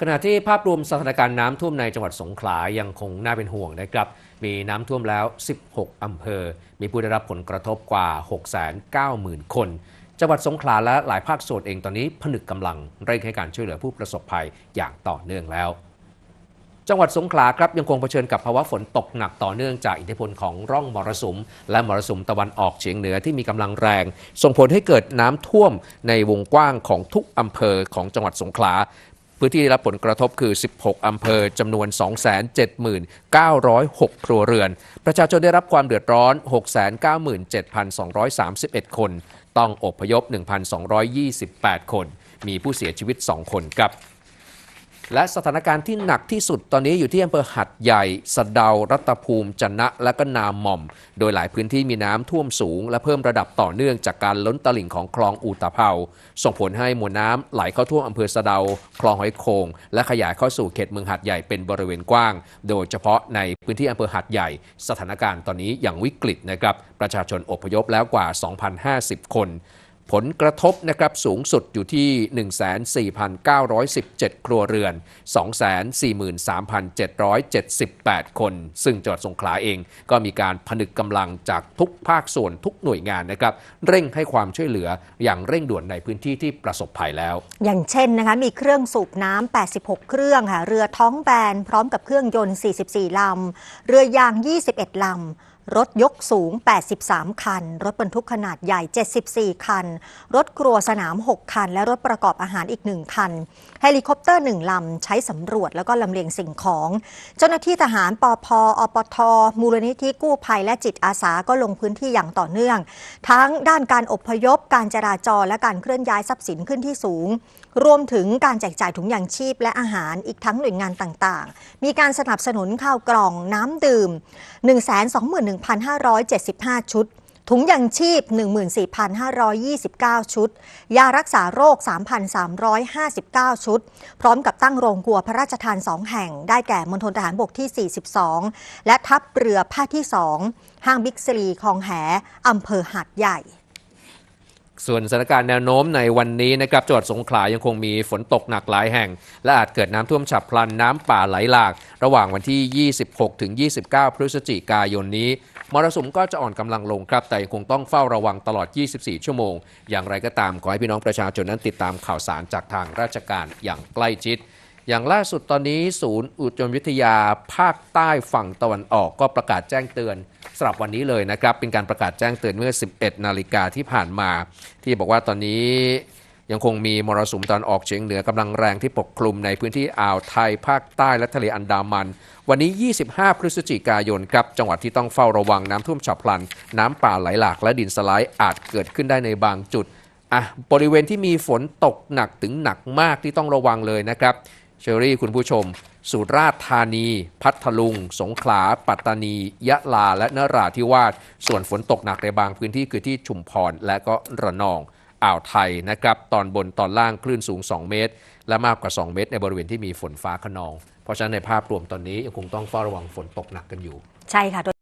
ขณะที่ภาพรวมสถานการณ์น้ำท่วมในจังหวัดสงขลายังคงน่าเป็นห่วงนะครับ มีน้ำท่วมแล้ว 16 อำเภอ มีผู้ได้รับผลกระทบกว่า 690,000 คน จังหวัดสงขลาและหลายภาคส่วนเองตอนนี้ผนึกกำลังเร่งให้การช่วยเหลือผู้ประสบภัยอย่างต่อเนื่องแล้ว จังหวัดสงขลาครับยังคงเผชิญกับภาวะฝนตกหนักต่อเนื่องจากอิทธิพลของร่องมรสุม และมรสุมตะวันออกเฉียงเหนือที่มีกำลังแรง ส่งผลให้เกิดน้ำท่วมในวงกว้างของทุกอำเภอของจังหวัดสงขลา พื้นที่ได้รับผลกระทบคือ 16 อำเภอจำนวน 279,600ครัวเรือน ประชาชนได้รับความเดือดร้อน 697,231 คน ต้องอบพยพ 1,228 คน มีผู้เสียชีวิต 2 คนครับ และสถานการณ์ที่หนักที่สุดตอนนี้อยู่ที่อำเภอหัดใหญ่ สะเดา รัตภูมิ จนะ และก็นาหม่อม โดยหลายพื้นที่มีน้ำท่วมสูง และเพิ่มระดับต่อเนื่องจากการล้นตลิ่งของคลองอูตะเภา ส่งผลให้มวลน้ำไหลเข้าท่วมอำเภอสะเดา คลองหอยโขงและขยายเข้าสู่เขตเมืองหัดใหญ่เป็นบริเวณกว้าง โดยเฉพาะในพื้นที่อำเภอหัดใหญ่ สถานการณ์ตอนนี้อย่างวิกฤตนะครับ ประชาชนอพยพแล้วกว่า 2,050 คน ผลกระทบนะครับสูงสุดอยู่ที่ 14,917 ครัวเรือน 243,778 คน ซึ่งจังหวัดสงขลาเองก็มีการผนึกกำลังจากทุกภาคส่วนทุกหน่วยงานนะครับ เร่งให้ความช่วยเหลืออย่างเร่งด่วนในพื้นที่ที่ประสบภัยแล้ว อย่างเช่นนะคะมีเครื่องสูบน้ำ 86 เครื่องค่ะเรือท้องแบนพร้อมกับเครื่องยนต์ 44 ลำ เรือยาง 21 ลำ รถยกสูง 83 คัน รถบรรทุกขนาดใหญ่ 74 คัน รถครัวสนาม 6 คัน และรถประกอบอาหารอีก 1 คัน เฮลิคอปเตอร์ 1 ลำ ใช้สำรวจแล้วก็ลำเลียงสิ่งของ เจ้าหน้าที่ทหารปพอปท มูลนิธิกู้ภัยและจิตอาสาก็ลงพื้นที่อย่างต่อเนื่อง ทั้งด้านการอพยพ การจราจร และการเคลื่อนย้ายทรัพย์สินขึ้นที่สูง รวมถึงการแจกจ่ายถุงยางชีพและอาหารอีกทั้งหน่วยงานต่างๆ มีการสนับสนุนข้าวกล่องน้ำดื่ม1,575 ชุด ถุงยังชีพ 14,529 ชุด ยารักษาโรค 3,359 ชุด พร้อมกับตั้งโรงครัวพระราชทาน 2 แห่ง ได้แก่มณฑลทหารบกที่ 42 และทัพเรือภาคที่ 2 ห้างบิ๊กซีคลองแหอำเภอหาดใหญ่ ส่วนสถานการณ์แนวโน้มในวันนี้นะครับจังหวัดสงขลายังคงมีฝนตกหนักหลายแห่ง และอาจเกิดน้ำท่วมฉับพลันน้ำป่าไหลหลาก ระหว่างวันที่ 26 ถึง 29 พฤศจิกายนนี้มรสุมก็จะอ่อนกำลังลงครับ แต่ยังคงต้องเฝ้าระวังตลอด 24 ชั่วโมง อย่างไรก็ตามขอให้พี่น้องประชาชนนั้นติดตามข่าวสารจากทางราชการอย่างใกล้ชิดอย่างล่าสุดตอนนี้ ศูนย์อุตุวิทยาภาคใต้ฝั่งตะวันออกก็ประกาศแจ้งเตือน สำหรับวันนี้เลยนะครับ เป็นการประกาศแจ้งเตือนเมื่อ 11 นาฬิกาที่ผ่านมา ที่บอกว่าตอนนี้ยังคงมีมรสุมตอนออกเฉียงเหนือกำลังแรงที่ปกคลุมในพื้นที่อ่าวไทยภาคใต้และทะเลอันดามัน วันนี้ 25 พฤศจิกายนครับจังหวัดที่ต้องเฝ้าระวังน้ำท่วมฉับพลัน น้ำป่าไหลหลากและดินสไลด์อาจเกิดขึ้นได้ในบางจุดอะบริเวณที่มีฝนตกหนักถึงหนักมากที่ต้องระวังเลยนะครับ เชอรี่คุณผู้ชม สุราษฎร์ธานี พัทลุง สงขลา ปัตตานี ยะลา และนราธิวาส ส่วนฝนตกหนักในบางพื้นที่คือที่ชุมพรและก็ระนอง อ่าวไทยนะครับ ตอนบนตอนล่างคลื่นสูง 2 เมตร และมากกว่า 2 เมตร ในบริเวณที่มีฝนฟ้าขนอง เพราะฉะนั้นในภาพรวมตอนนี้ยังคงต้องเฝ้าระวังฝนตกหนักกันอยู่ ใช่ค่ะ